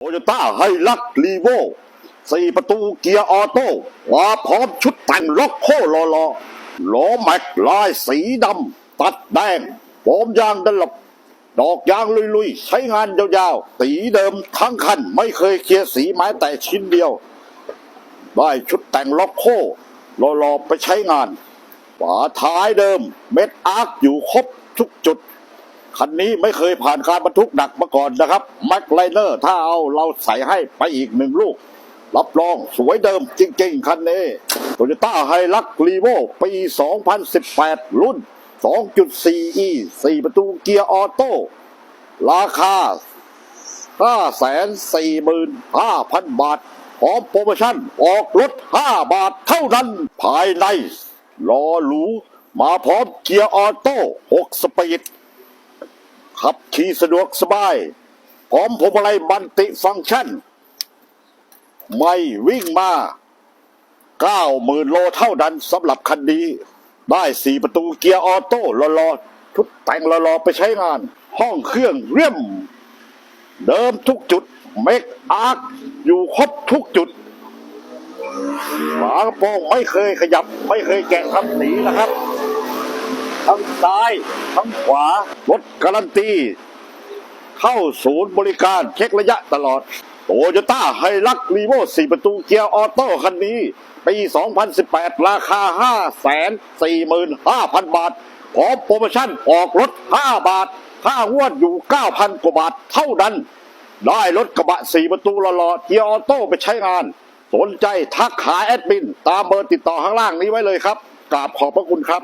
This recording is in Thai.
โตโยต้าไฮลักรีโวสี่ประตูเกียร์ออโต้มาพร้อมชุดแต่งล็อกโคลอลอล้อแม็กลายสีดำ ตัดแดงโฟมยางดันหลบดอกยางลุยๆ ใช้งานยาวๆ สีเดิมทั้งคัน ไม่เคยเคลียร์สีแม้แต่ชิ้นเดียว ได้ชุดแต่งล็อกโครอๆไปใช้งาน ฝาท้ายเดิม เม็ดอาร์คอยู่ครบทุกจุด คันนี้ไม่เคยผ่านการบรรทุกหนักมาก่อนนะครับแม็กไลเนอร์ถ้าเอาเราใส่ให้ไปอีกหนึ่งลูก รับรองสวยเดิมจริงๆ คันนี้โตโยต้าไฮลักรีโวปี 2018 รุ่น 2.4e 4 ประตูเกียร์ออโต้ ราคา 545,000 บาทพร้อมโปรโมชั่นออกรถ 5 บาทเท่านั้น ภายในล้อหรูมาพร้อมเกียร์ออโต้ 6 สปีด ขับขี่สะดวกสบาย พร้อมพวงมาลัยบันติฟังก์ชัน ไม่วิ่งมา90,000โลเท่านั้นสำหรับคันนี้ ได้4ประตูเกียร์ออโต้รอๆชุดแต่งรอๆไปใช้งาน ห้องเครื่องเรียมเดิมทุกจุดเมกอาร์คอยู่ครบทุกจุดฝากระโปรงไม่เคยขยับไม่เคยแกะทำสีนะครับ ทั้งซ้ายทั้งขวารถการันตี เข้าศูนย์บริการเช็คระยะตลอด โตโยต้าไฮลักรีโว4 ประตูเกียร์ออโต้คันนี้ปี 2018 ราคา 545,000 บาท พร้อมโปรโมชั่นออกรถ 5 บาท ค่างวดอยู่ 9,000 กว่าบาทเท่านั้น ได้รถกระบะ 4 ประตูหล่อๆเกียร์ออโต้ไปใช้งาน สนใจทักหาแอดมิน ตามเบอร์ติดต่อข้างล่างนี้ไว้เลยครับกราบขอบพระคุณครับ